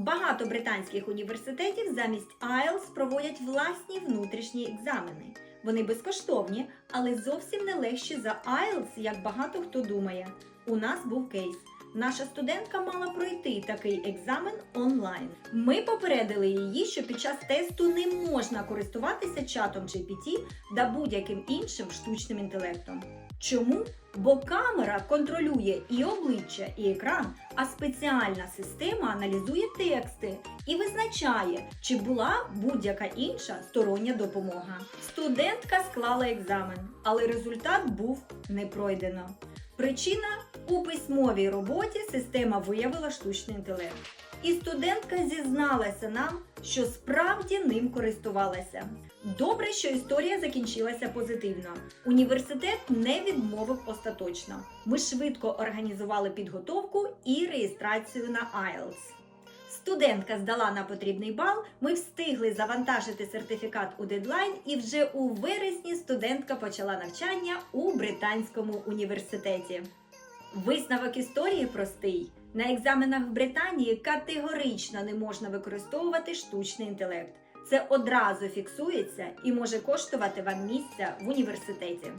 Багато британських університетів замість IELTS проводять власні внутрішні екзамени. Вони безкоштовні, але зовсім не легші за IELTS, як багато хто думає. У нас був кейс. Наша студентка мала пройти такий екзамен онлайн. Ми попередили її, що під час тесту не можна користуватися чатом GPT та будь-яким іншим штучним інтелектом. Чому? Бо камера контролює і обличчя, і екран, а спеціальна система аналізує тексти і визначає, чи була будь-яка інша стороння допомога. Студентка склала екзамен, але результат був не пройдено. Причина у письмовій роботі система виявила штучний інтелект. І студентка зізналася нам, що справді ним користувалася. Добре, що історія закінчилася позитивно. Університет не відмовив остаточно. Ми швидко організували підготовку і реєстрацію на IELTS. Студентка здала на потрібний бал. Ми встигли завантажити сертифікат у дедлайн, і вже у вересні студентка почала навчання у британському університеті. Висновок історії простий. На екзаменах в Британії категорично не можна використовувати штучний інтелект. Це одразу фіксується і може коштувати вам місця в університеті.